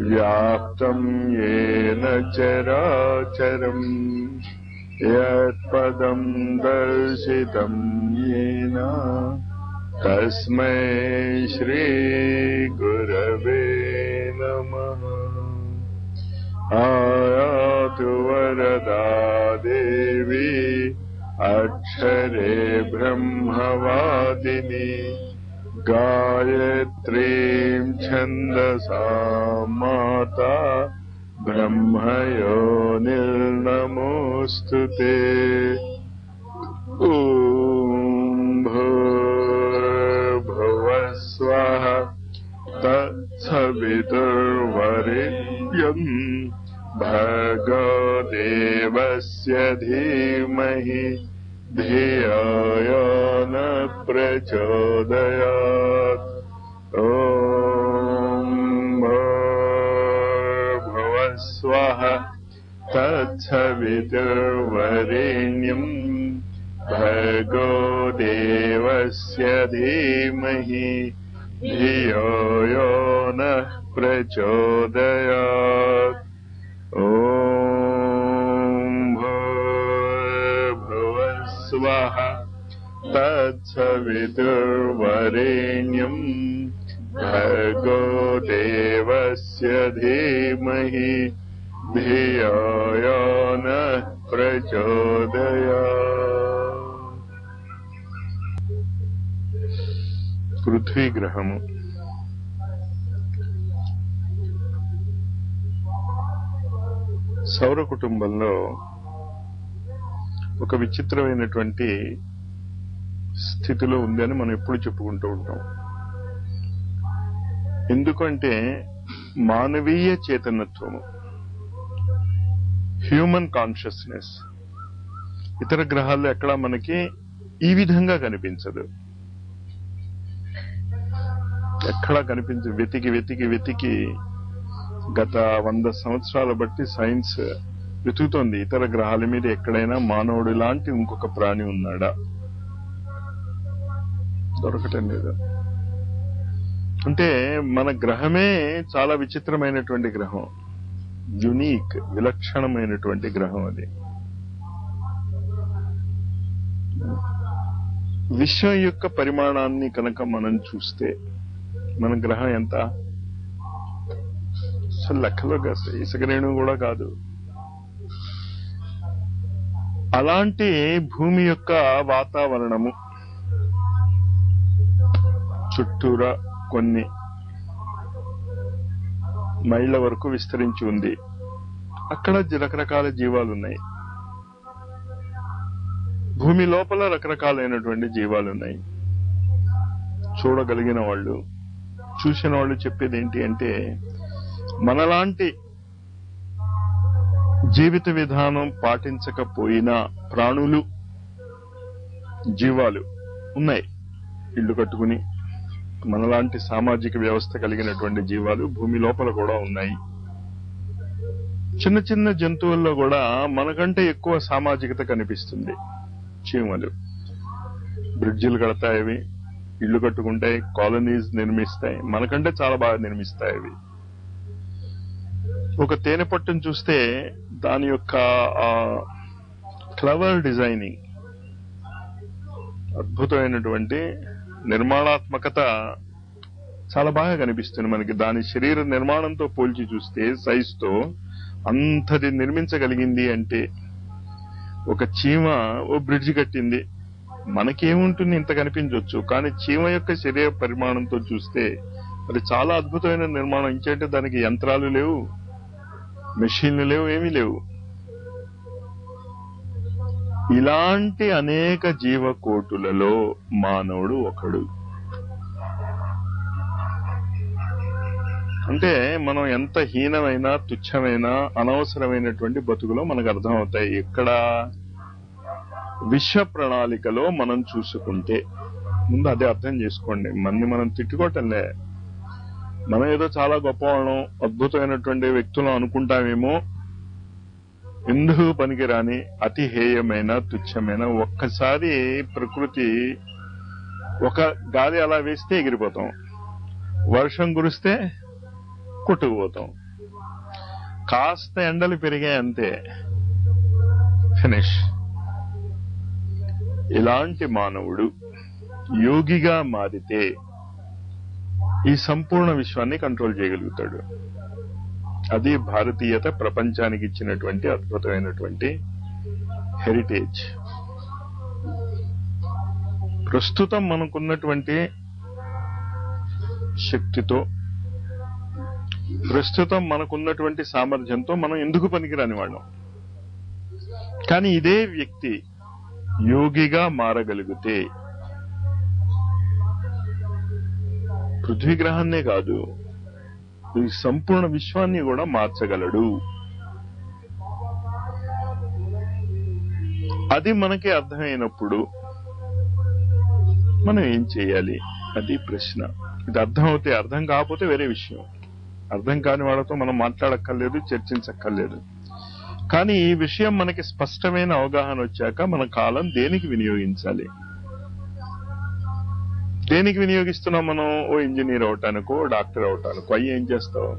व्याप्तम् येन चराचरम् यत्पदम् दर्शितम् येन। तस्मै श्रीगुरवे नमः। आयातु वरदा देवी अक्षरे ब्रह्मवादिनी गायत्रीम् छन्दसा माता ब्रह्मयो निर्नमोऽस्तु ते। ॐ भूर्भुवः स्वः तत्सवितुर्वरेण्यम् भर्गो देवस्य धीमहि धियो यो न प्रचोदयात् ॐ भूर्भुवः स्वः तत्सवितुर्वरेण्यम् भर्गो देवस्य धीमहि। धियो यो नः प्रचोदयात्। ॐ तत्सवितुर्वरेण्यम् भर्गो देवस्य धीमहि धियो यो नः प्रचोदयात् పృథ్వీ గ్రహము సౌర కుటుంబంలో ఒక విచిత్రమైనటువంటి స్థితిలో ఉంది అని మనం ఎప్పుడు చెప్పుకుంటూ ఉంటాం. ఎందుకంటే మానవీయ చైతన్యత్వము హ్యూమన్ కాన్షియస్నెస్ ఇతర గ్రహాల్లో ఎక్కడా మనకి ఈ విధంగా కనిపించదు. ఎక్కడా కనిపించదు. వెతికి వెతికి వెతికి గత వంద సంవత్సరాల బట్టి సైన్స్ వెతుకుతోంది. ఇతర గ్రహాల మీద ఎక్కడైనా మానవుడు లాంటి ఇంకొక ప్రాణి ఉన్నాడా? దొరకటం లేదు అంటే మన గ్రహమే చాలా విచిత్రమైనటువంటి గ్రహం. యునీక్ విలక్షణమైనటువంటి గ్రహం అది. విశ్వం యొక్క పరిమాణాన్ని కనుక మనం చూస్తే మన గ్రహం ఎంత? అసలు లెక్కలో ఇసుకరేణు కూడా కాదు. అలాంటి భూమి యొక్క వాతావరణము చుట్టూరా కొన్ని మైళ్ళ వరకు విస్తరించి ఉంది. అక్కడ రకరకాల జీవాలు ఉన్నాయి భూమి లోపల రకరకాలైనటువంటి జీవాలు ఉన్నాయి చూడగలిగిన వాళ్ళు చూసిన వాళ్ళు చెప్పేది ఏంటి అంటే మనలాంటి జీవిత విధానం పాటించకపోయినా ప్రాణులు జీవాలు ఉన్నాయి. ఇల్లు కట్టుకుని మనలాంటి సామాజిక వ్యవస్థ కలిగినటువంటి జీవాలు భూమి లోపల కూడా ఉన్నాయి. చిన్న చిన్న జంతువుల్లో కూడా మనకంటే ఎక్కువ సామాజికత కనిపిస్తుంది. చీమలు బ్రిడ్జిలు కడతాయి అవి ఇల్లు కట్టుకుంటాయి కాలనీస్ నిర్మిస్తాయి. మనకంటే చాలా బాగా నిర్మిస్తాయి అవి. ఒక తేనె పట్టును చూస్తే దాని యొక్క క్లవర్ డిజైనింగ్ అద్భుతమైనటువంటి నిర్మాణాత్మకత చాలా బాగా కనిపిస్తుంది మనకి. దాని శరీర నిర్మాణంతో పోల్చి చూస్తే సైజుతో అంతది నిర్మించగలిగింది అంటే ఒక చీమ ఓ బ్రిడ్జ్ కట్టింది. మనకేముంటుంది ఇంత కనిపించవచ్చు కానీ చీమ యొక్క శరీర పరిమాణంతో చూస్తే అది చాలా అద్భుతమైన నిర్మాణం. ఇంకేంటే దానికి యంత్రాలు లేవు మెషిన్లు లేవు ఏమీ లేవు. ఇలాంటి అనేక జీవకోటులలో మానవుడు ఒకడు. అంటే మనం ఎంత హీనమైన తుచ్చమైన అనవసరమైనటువంటి బతుకులో మనకు అర్థమవుతాయి. ఇక్కడ విశ్వ ప్రణాళికలో మనం చూసుకుంటే. ముందు అదే అర్థం చేసుకోండి. మన్ని మనం తిట్టుకోవటంలే మనం ఏదో చాలా గొప్పవాళ్ళం అద్భుతమైనటువంటి వ్యక్తులు అనుకుంటామేమో. ఎందుకు పనికిరాని అతి హేయమైన తుచ్చమైన ఒక్కసారి ప్రకృతి ఒక గాలి అలా వేస్తే ఎగిరిపోతాం. వర్షం కురిస్తే కొట్టుకుపోతాం. కాస్త ఎండలు పెరిగాయి అంతే. ఫినిష్. ఇలాంటి మానవుడు యోగిగా మారితే ఈ సంపూర్ణ విశ్వాన్ని కంట్రోల్ చేయగలుగుతాడు. అది భారతీయత ప్రపంచానికి ఇచ్చినటువంటి అద్భుతమైనటువంటి హెరిటేజ్ ప్రస్తుతం మనకున్నటువంటి శక్తితో ప్రస్తుతం మనకున్నటువంటి సామర్థ్యంతో మనం ఎందుకు పనికిరాని వాళ్ళం? కానీ ఇదే వ్యక్తి యోగిగా మారగలిగితే పృథ్వీగ్రహాన్నే కాదు ఈ సంపూర్ణ విశ్వాన్ని కూడా మార్చగలడు. అది మనకి అర్థమైనప్పుడు మనం ఏం చేయాలి? అది ప్రశ్న. ఇది అర్థం అవుతే అర్థం కాకపోతే వేరే విషయం. అర్థం కాని వాళ్ళతో మనం మాట్లాడక్కర్లేదు చర్చించక్కర్లేదు. కానీ ఈ విషయం మనకి స్పష్టమైన అవగాహన వచ్చాక మన కాలం దేనికి వినియోగించాలి? దేనికి వినియోగిస్తున్నాం మనం? ఓ ఇంజనీర్ అవటానికో డాక్టర్ అవటానికో అయ్యి ఏం చేస్తావు?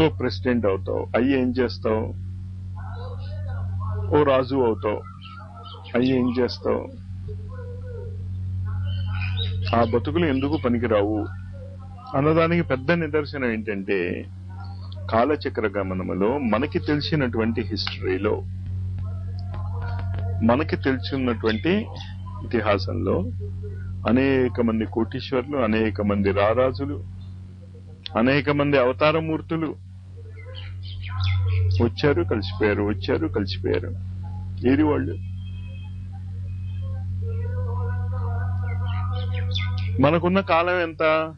ఓ ప్రెసిడెంట్ అవుతావు. అయ్యి ఏం చేస్తావు? ఓ రాజు అవుతావు. అయ్యి ఏం చేస్తావు? ఆ బతుకులు ఎందుకు పనికిరావు? అన్నదానికి పెద్ద నిదర్శనం ఏంటంటే కాలచక్ర గమనములో మనకి తెలిసినటువంటి హిస్టరీలో మనకి తెలిసినటువంటి ఇతిహాసంలో అనేక మంది కోటీశ్వర్లు అనేక మంది రారాజులు అనేక మంది అవతారమూర్తులు వచ్చారు కలిసిపోయారు వచ్చారు కలిసిపోయారు. ఏది వాళ్ళు? మనకున్న కాలం ఎంత?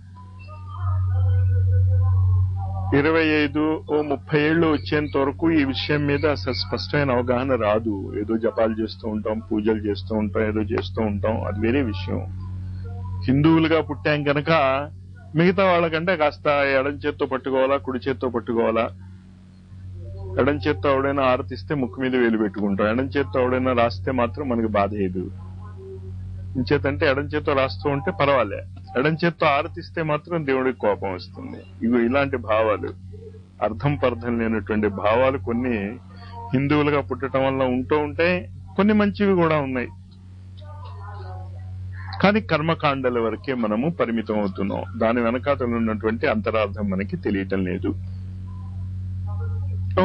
ఇరవై ఐదు ఓ ముప్పై ఏళ్ళు వచ్చేంత వరకు ఈ విషయం మీద అసలు స్పష్టమైన అవగాహన రాదు. ఏదో జపాలు చేస్తూ ఉంటాం పూజలు చేస్తూ ఉంటాం ఏదో చేస్తూ ఉంటాం. అది వేరే విషయం. హిందువులుగా పుట్టాం కనుక మిగతా వాళ్ళకంటే కాస్త ఎడం చేత్తో పట్టుకోవాలా కుడి చేత్తో పట్టుకోవాలా? ఎడం చేత్తో ఎవడైనా ఆరతిస్తే ముక్కు మీద వేలు పెట్టుకుంటాం ఎడం చేత్తో ఎవడైనా రాస్తే మాత్రం మనకి బాధ లేదు ఇంచేతంటే ఎడం చేత్తో రాస్తూ ఉంటే పర్వాలే. ఎడం చేత్తో ఆరతిస్తే మాత్రం దేవుడికి కోపం వస్తుంది. ఇవి ఇలాంటి భావాలు అర్థం పర్థం లేనటువంటి భావాలు కొన్ని హిందువులుగా పుట్టడం వల్ల ఉంటూ ఉంటాయి కొన్ని మంచివి కూడా ఉన్నాయి. కానీ కర్మకాండల వరకే మనము పరిమితం అవుతున్నాం దాని వెనకాతలు ఉన్నటువంటి అంతరార్థం మనకి తెలియటం లేదు.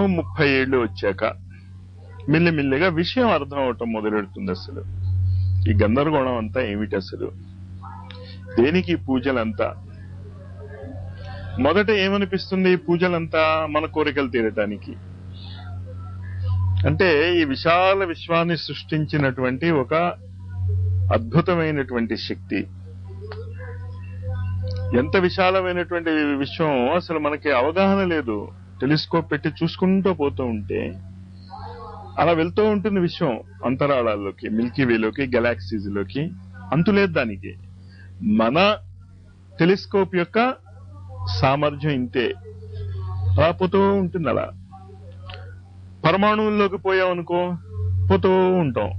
ముప్పై ఏళ్ళు వచ్చాక మెల్లిమెల్లిగా విషయం అర్థం అవటం మొదలెడుతుంది అసలు. ఈ గందరగోళం అంతా ఏమిటి అసలు? దేనికి పూజలంతా? మొదట ఏమనిపిస్తుంది ఈ పూజలంతా? మన కోరికలు తీరటానికి. అంటే ఈ విశాల విశ్వాన్ని సృష్టించినటువంటి ఒక అద్భుతమైనటువంటి శక్తి. ఎంత విశాలమైనటువంటి విషయం అసలు మనకి అవగాహన లేదు. టెలిస్కోప్ పెట్టి చూసుకుంటూ పోతూ ఉంటే అలా వెళ్తూ ఉంటుంది విషయం అంతరాళాల్లోకి మిల్కీవేలోకి గెలాక్సీస్లోకి గెలాక్సీస్లోకి అంతులేదు దానికి. మన టెలిస్కోప్ యొక్క సామర్థ్యం ఇంతే. అలా పోతూ ఉంటుంది అలా. పరమాణువుల్లోకి పోయామనుకో పోతూ ఉంటాం.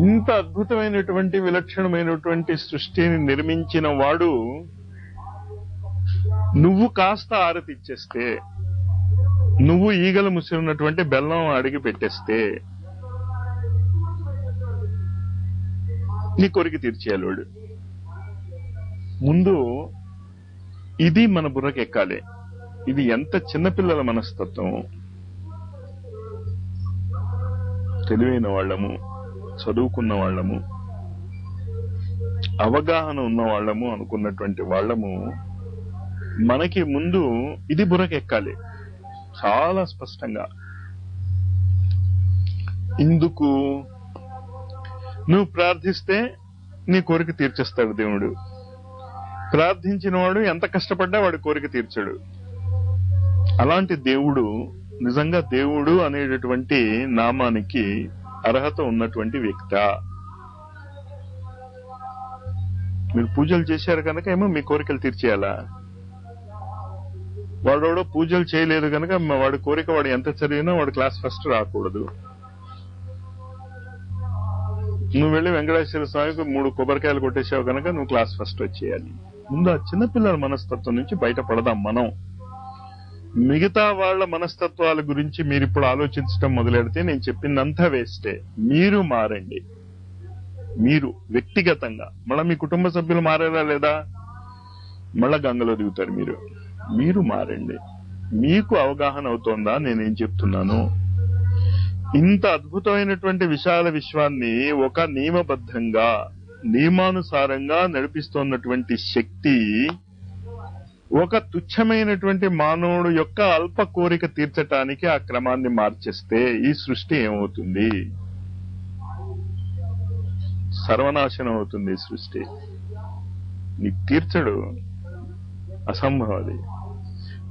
ఇంత అద్భుతమైనటువంటి విలక్షణమైనటువంటి సృష్టిని నిర్మించిన వాడు నువ్వు కాస్త ఆరతిచ్చేస్తే నువ్వు ఈగలు ముసిరినటువంటి బెల్లం అడిగి పెట్టేస్తే నీ కొరికి తీర్చేయాలి వాడు ముందు ఇది మన బుర్రకు ఎక్కాలి ఇది ఎంత చిన్నపిల్లల మనస్తత్వం. తెలివైన వాళ్ళము. చదువుకున్న వాళ్ళము అవగాహన ఉన్న వాళ్ళము అనుకున్నటువంటి వాళ్ళము మనకి ముందు ఇది బురకెక్కాలి. చాలా స్పష్టంగా. ఇందుకు నువ్వు ప్రార్థిస్తే నీ కోరిక తీర్చేస్తాడు దేవుడు. ప్రార్థించిన వాడు ఎంత కష్టపడ్డా వాడి కోరిక తీర్చాడు. అలాంటి దేవుడు నిజంగా దేవుడు అనేటటువంటి నామానికి అర్హత ఉన్నటువంటి వ్యక్త. మీరు పూజలు చేశారు కనుక ఏమో మీ కోరికలు తీర్చేయాలా? వాడోడో పూజలు చేయలేదు కనుక వాడి కోరిక వాడు ఎంత చదివినా వాడు క్లాస్ ఫస్ట్ రాకూడదు. నువ్వు వెళ్ళి వెంకటేశ్వర స్వామికి మూడు కొబ్బరికాయలు కొట్టేసావు కనుక నువ్వు క్లాస్ ఫస్ట్ వచ్చేయాలి. ముందు ఆ చిన్నపిల్లల మనస్తత్వం నుంచి బయటపడదాం మనం. మిగతా వాళ్ళ మనస్తత్వాల గురించి మీరు ఇప్పుడు ఆలోచించడం మొదలెడితే నేను చెప్పిందంతా వేస్టే. మీరు మారండి. మీరు వ్యక్తిగతంగా. మళ్ళా మీ కుటుంబ సభ్యులు మారారా లేదా? మళ్ళా గంగలో దిగుతారు మీరు. మీరు మారండి. మీకు అవగాహన అవుతోందా? నేనేం చెప్తున్నాను. ఇంత అద్భుతమైనటువంటి విశాల విశ్వాన్ని ఒక నియమబద్ధంగా నియమానుసారంగా నడిపిస్తున్నటువంటి శక్తి ఒక తుచ్చమైనటువంటి మానవుడు యొక్క అల్ప కోరిక తీర్చటానికి ఆ క్రమాన్ని మార్చేస్తే ఈ సృష్టి ఏమవుతుంది? సర్వనాశనం అవుతుంది ఈ సృష్టి. నీకు తీర్చడు. అసంభవం అది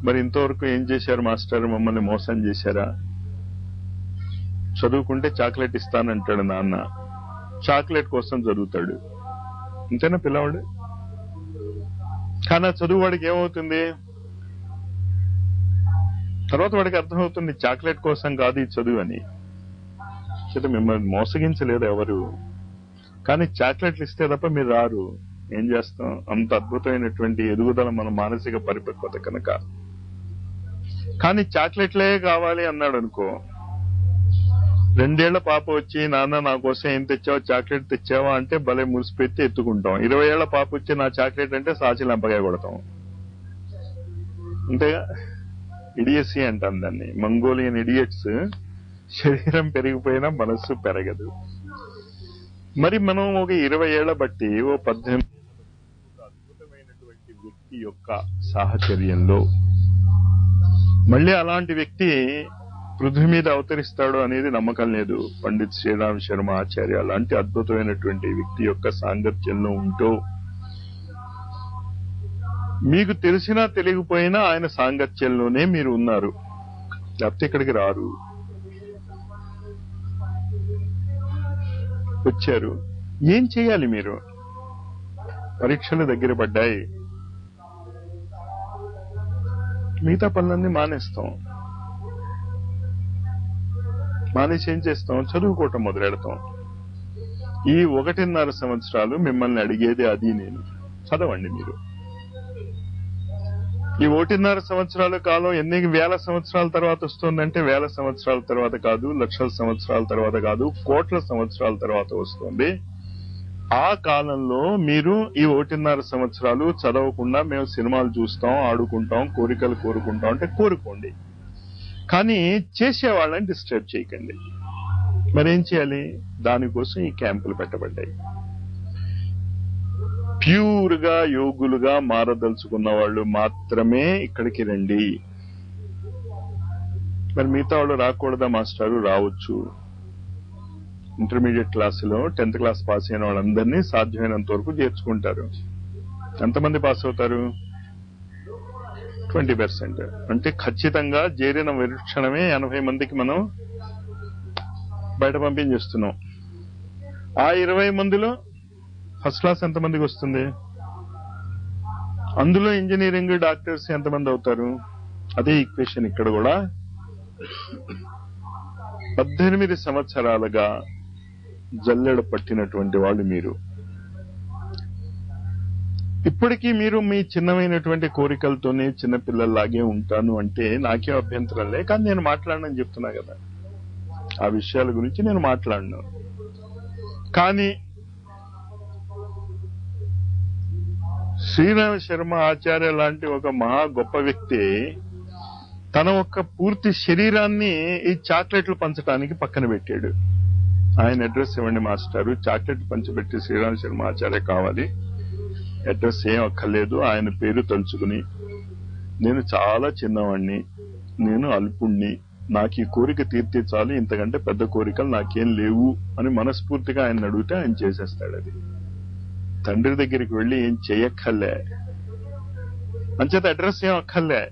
మరి ఇంతవరకు ఏం చేశారు మాస్టర్? మమ్మల్ని మోసం చేశారా? చదువుకుంటే చాక్లెట్ ఇస్తానంటాడు నాన్న. చాక్లెట్ కోసం చదువుతాడు అంతేనా పిల్లవాడు? కానీ ఆ చదువు వాడికి ఏమవుతుంది? తర్వాత వాడికి అర్థమవుతుంది చాక్లెట్ కోసం కాదు ఈ చదువు అని. చేత మిమ్మల్ని మోసగించలేదు ఎవరు. కానీ చాక్లెట్లు ఇస్తే తప్ప మీరు రారు. ఏం చేస్తాం? అంత అద్భుతమైనటువంటి ఎదుగుదల మన మానసిక పరిపక్వత కనుక. కానీ చాక్లెట్లే కావాలి అన్నాడు అనుకో రెండేళ్ళ పాప వచ్చి నాన్న నా కోసం ఏం తెచ్చావా? చాక్లెట్ తెచ్చావా? అంటే భలే మురిసిపెట్టి ఎత్తుకుంటాం. ఇరవై ఏళ్ళ పాప వచ్చి నా చాక్లెట్ అంటే సాచి లంపగా కొడతాం. అంతేగా ఇడియసీ అంటాం దాన్ని. మంగోలియన్ ఇడియట్స్ శరీరం పెరిగిపోయినా మనస్సు పెరగదు. మరి మనం ఒక ఇరవై ఏళ్ళ బట్టి ఓ పద్దెనిమిది అద్భుతమైనటువంటి వ్యక్తి యొక్క సాహచర్యంలో మళ్ళీ అలాంటి వ్యక్తి పృథ్వీ మీద అవతరిస్తాడు అనేది నమ్మకం లేదు. పండిత్ శ్రీరామ్ శర్మ ఆచార్య లాంటి అద్భుతమైనటువంటి వ్యక్తి యొక్క సాంగత్యంలో ఉంటూ మీకు తెలిసినా తెలియకపోయినా ఆయన సాంగత్యంలోనే మీరు ఉన్నారు. లేకపోతే ఇక్కడికి రారు. వచ్చారు. ఏం చేయాలి మీరు? పరీక్షలు దగ్గర పడ్డాయి. మిగతా పనులన్నీ మానేస్తాం. మానేసి ఏం చేస్తాం? చదువుకోవటం మొదలెడతాం. ఈ ఒకటిన్నర సంవత్సరాలు మిమ్మల్ని అడిగేది అది నేను. చదవండి మీరు. ఈ ఒకటిన్నర సంవత్సరాల కాలం ఎన్ని వేల సంవత్సరాల తర్వాత వస్తుందంటే వేల సంవత్సరాల తర్వాత కాదు లక్షల సంవత్సరాల తర్వాత కాదు కోట్ల సంవత్సరాల తర్వాత వస్తుంది. ఆ కాలంలో మీరు ఈ ఒకటిన్నర సంవత్సరాలు చదవకుండా మేము సినిమాలు చూస్తాం ఆడుకుంటాం కోరికలు కోరుకుంటాం అంటే కోరుకోండి. కానీ చేసే వాళ్ళని డిస్టర్బ్ చేయకండి. మరేం చేయాలి? దానికోసం ఈ క్యాంపులు పెట్టబడ్డాయి. ప్యూర్గా యోగులుగా మారదలుచుకున్న వాళ్ళు మాత్రమే ఇక్కడికి రండి. మరి మిగతా వాళ్ళు రాకూడదా మాస్టారు? రావచ్చు. ఇంటర్మీడియట్ క్లాసులో టెన్త్ క్లాస్ పాస్ అయిన వాళ్ళందరినీ సాధ్యమైనంత వరకు చేర్చుకుంటారు. ఎంతమంది పాస్ అవుతారు? Twenty percent. అంటే ఖచ్చితంగా చేరిన విరుక్షణమే ఎనభై మందికి మనం బయట పంపించేస్తున్నాం. ఆ ఇరవై మందిలో ఫస్ట్ క్లాస్ ఎంతమందికి వస్తుంది? అందులో ఇంజనీరింగ్ డాక్టర్స్ ఎంతమంది అవుతారు? అదే ఈక్వేషన్ ఇక్కడ కూడా. పద్దెనిమిది సంవత్సరాలుగా జల్లెడ పట్టినటువంటి వాళ్ళు మీరు. ఇప్పటికీ మీరు మీ చిన్నమైనటువంటి కోరికలతోనే చిన్నపిల్లల్లాగే ఉంటాను అంటే నాకే అభ్యంతరం లే. కానీ నేను మాట్లాడనని చెప్తున్నా కదా. ఆ విషయాల గురించి నేను మాట్లాడను. కానీ శ్రీరామ శర్మ ఆచార్య లాంటి ఒక మహా గొప్ప వ్యక్తి తన ఒక్క పూర్తి శరీరాన్ని ఈ చాక్లెట్లు పంచడానికి పక్కన పెట్టాడు. ఆయన అడ్రస్ ఇవ్వండి మాస్టారు. చాక్లెట్ పంచిపెట్టి శ్రీరామ శర్మ ఆచార్య కావాలి. అడ్రస్ ఏం అక్కర్లేదు. ఆయన పేరు తలుచుకుని నేను చాలా చిన్నవాణ్ణి నేను అల్పుణ్ణి నాకు ఈ కోరిక తీర్తే చాలు ఇంతకంటే పెద్ద కోరికలు నాకేం లేవు అని మనస్ఫూర్తిగా ఆయన అడిగితే ఆయన చేసేస్తాడు అది. తండ్రి దగ్గరికి వెళ్ళి ఏం చేయక్కర్లే. అంచేత అడ్రస్ ఏం అక్కర్లే.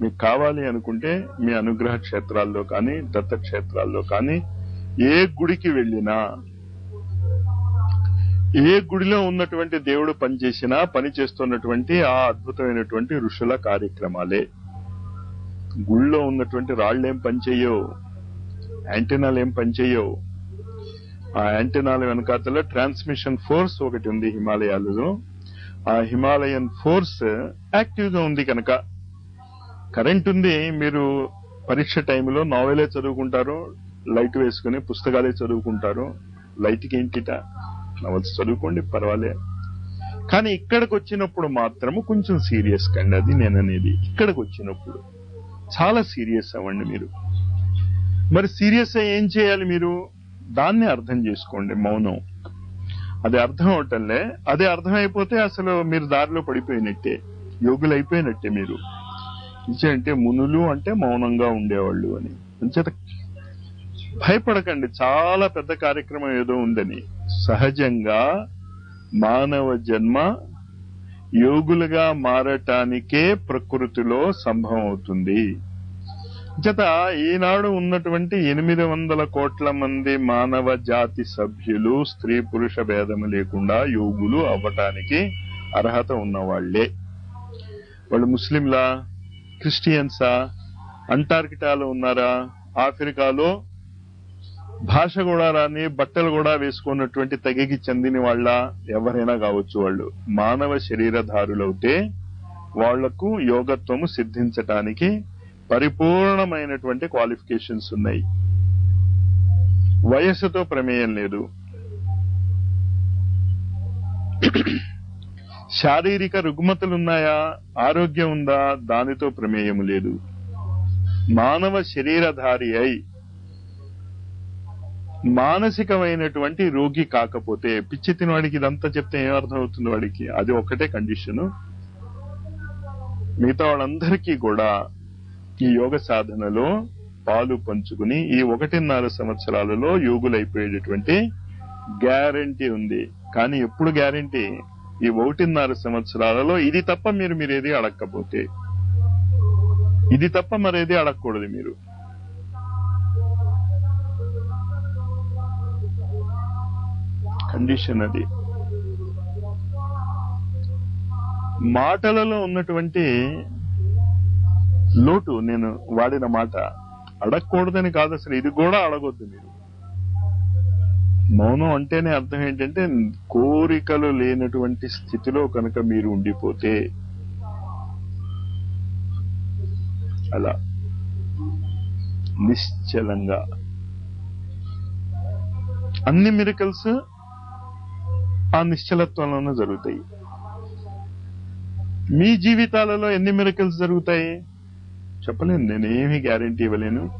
మీకు కావాలి అనుకుంటే మీ అనుగ్రహ క్షేత్రాల్లో కానీ దత్త క్షేత్రాల్లో కానీ ఏ గుడికి వెళ్ళినా ఏ గుడిలో ఉన్నటువంటి దేవుడు పనిచేసినా పని చేస్తున్నటువంటి ఆ అద్భుతమైనటువంటి ఋషుల కార్యక్రమాలే. గుళ్ళో ఉన్నటువంటి రాళ్ళేం పనిచేయవు యాంటెనాలు ఏం పనిచేయవు. ఆ యాంటెనాల వెనకాతల ట్రాన్స్మిషన్ ఫోర్స్ ఒకటి ఉంది హిమాలయాలలో. ఆ హిమాలయన్ ఫోర్స్ యాక్టివ్గా ఉంది కనుక. కరెంట్ ఉంది మీరు పరీక్ష టైంలో నావెలే చదువుకుంటారు లైట్ వేసుకుని పుస్తకాలే చదువుకుంటారు లైట్కి ఏంటిట? నవల్స్ చదువుకోండి పర్వాలే. కానీ ఇక్కడికి వచ్చినప్పుడు మాత్రము కొంచెం సీరియస్ కండి అది నేను అనేది ఇక్కడికి వచ్చినప్పుడు చాలా సీరియస్ అవ్వండి మీరు. మరి సీరియస్ ఏం చేయాలి మీరు? దాన్ని అర్థం చేసుకోండి మౌనం. అది అర్థం అవటంలే. అదే అర్థం అయిపోతే అసలు మీరు దారిలో పడిపోయినట్టే యోగులు అయిపోయినట్టే మీరు. అంటే మునులు అంటే మౌనంగా ఉండేవాళ్ళు అని. అంచేత భయపడకండి చాలా పెద్ద కార్యక్రమం ఏదో ఉందని. సహజంగా మానవ జన్మ యోగులుగా మారటానికే ప్రకృతిలో సంభవం అవుతుంది జత ఈనాడు ఉన్నటువంటి ఎనిమిది వందల కోట్ల మంది మానవ జాతి సభ్యులు స్త్రీ పురుష భేదము లేకుండా యోగులు అవ్వటానికి అర్హత ఉన్నవాళ్ళే. వాళ్ళు ముస్లింలా క్రిస్టియన్సా అంటార్కిటాలో ఉన్నారా ఆఫ్రికాలో భాష కూడా రాని బట్టలు కూడా వేసుకున్నటువంటి తెగకి చెందిన వాళ్ళ ఎవరైనా కావచ్చు వాళ్ళు. మానవ శరీరధారులవుతే వాళ్ళకు యోగత్వము సిద్ధించటానికి పరిపూర్ణమైనటువంటి క్వాలిఫికేషన్స్ ఉన్నాయి. వయస్సుతో ప్రమేయం లేదు. శారీరక రుగ్మతలున్నాయా ఆరోగ్యం ఉందా దానితో ప్రమేయం లేదు. మానవ శరీరధారి అయి మానసికమైనటువంటి రోగి కాకపోతే పిచ్చి తినవాడికి ఇదంతా చెప్తే ఏమర్థం అవుతుంది వాడికి? అది ఒకటే కండిషన్. మిగతా వాళ్ళందరికీ కూడా ఈ యోగ సాధనలో పాలు పంచుకుని ఈ ఒకటిన్నర సంవత్సరాలలో యోగులైపోయేటటువంటి గ్యారంటీ ఉంది. కానీ ఎప్పుడు గ్యారంటీ? ఈ ఒకటిన్నర సంవత్సరాలలో ఇది తప్ప మీరు మీరేది అడగకపోతే ఇది తప్ప మరేది అడగకూడదు మీరు. కండిషన్ అది. మాటలలో ఉన్నటువంటి లోటు నేను వాడిన మాట అడగకూడదని కాదు అసలు ఇది కూడా అడగొద్దు మీరు. మౌనం అంటేనే అర్థం ఏంటంటే కోరికలు లేనటువంటి స్థితిలో కనుక మీరు ఉండిపోతే అలా నిశ్చలంగా. అన్ని మిరకల్స్ ఆ నిశ్చలత్వంలోనే జరుగుతాయి. మీ జీవితాలలో ఎన్ని మిరకల్స్ జరుగుతాయి? చెప్పలేను నేను ఏమీ గ్యారంటీ ఇవ్వలేను.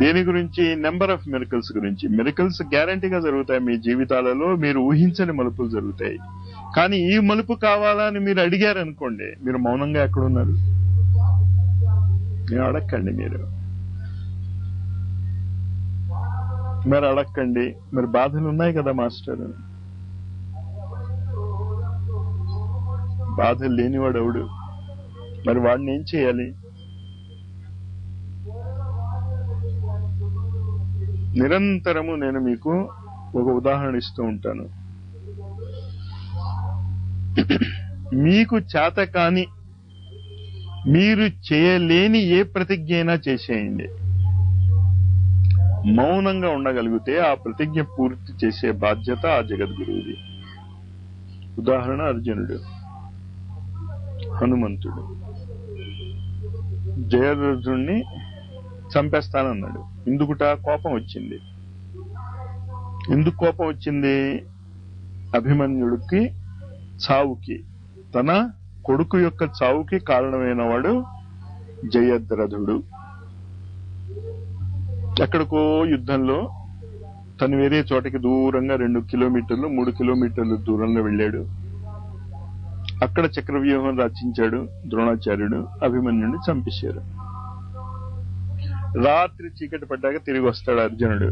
దేని గురించి? నెంబర్ ఆఫ్ మిరకల్స్ గురించి. మిరకల్స్ గ్యారంటీగా జరుగుతాయి మీ జీవితాలలో మీరు ఊహించని మలుపులు జరుగుతాయి. కానీ ఈ మలుపు కావాలా అని మీరు అడిగారు అనుకోండి మీరు మౌనంగా ఎక్కడున్నారు? మీరు అడగండి మీరు. మీరు అడగండి మరి బాధలు ఉన్నాయి కదా మాస్టర్? బాధలు లేనివాడు ఎవడు మరి వాడిని ఏం చేయాలి? నిరంతరము నేను మీకు ఒక ఉదాహరణ ఇస్తూ ఉంటాను. మీకు చేత కాని మీరు చేయలేని ఏ ప్రతిజ్ఞ అయినా చేసేయండి. మౌనంగా ఉండగలిగితే ఆ ప్రతిజ్ఞ పూర్తి చేసే బాధ్యత ఆ జగద్గురువుది. ఉదాహరణ అర్జునుడు. హనుమంతుడు. జయద్రుణ్ణి చంపేస్తానన్నాడు. ఎందుకుట? కోపం వచ్చింది. ఎందుకు కోపం వచ్చింది? అభిమన్యుడికి చావుకి. తన కొడుకు యొక్క చావుకి కారణమైన వాడు జయద్రథుడు. ఎక్కడికో యుద్ధంలో తను వేరే చోటకి దూరంగా రెండు కిలోమీటర్లు మూడు కిలోమీటర్లు దూరంలో వెళ్ళాడు. అక్కడ చక్రవ్యూహం రచించాడు ద్రోణాచార్యుడు అభిమన్యుడిని చంపేశారు. రాత్రి చీకటి పడ్డాక తిరిగి వస్తాడు అర్జునుడు.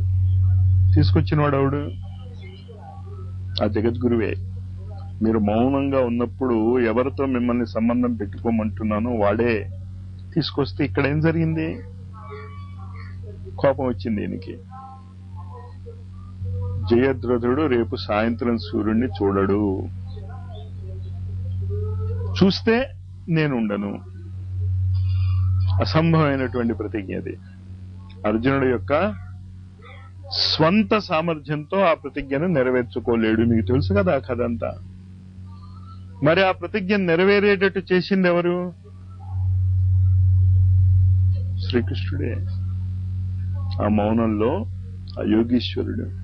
తీసుకొచ్చిన వాడు ఎవడు? ఆ జగద్గురువే. మీరు మౌనంగా ఉన్నప్పుడు ఎవరితో మిమ్మల్ని సంబంధం పెట్టుకోమంటున్నానో వాడే తీసుకొస్తే ఇక్కడ ఏం జరిగింది? కోపం వచ్చింది దీనికి జయద్రథుడు రేపు సాయంత్రం సూర్యుడిని చూడడు. చూస్తే నేను ఉండను అసంభవమైనటువంటి ప్రతిజ్ఞ అది. అర్జునుడు యొక్క స్వంత సామర్థ్యంతో ఆ ప్రతిజ్ఞను నెరవేర్చుకోలేడు. మీకు తెలుసు కదా ఆ కథ అంతా మరి ఆ ప్రతిజ్ఞ నెరవేరేటట్టు చేసింది ఎవరు శ్రీకృష్ణుడే. ఆ మౌనంలో ఆ యోగీశ్వరుడు.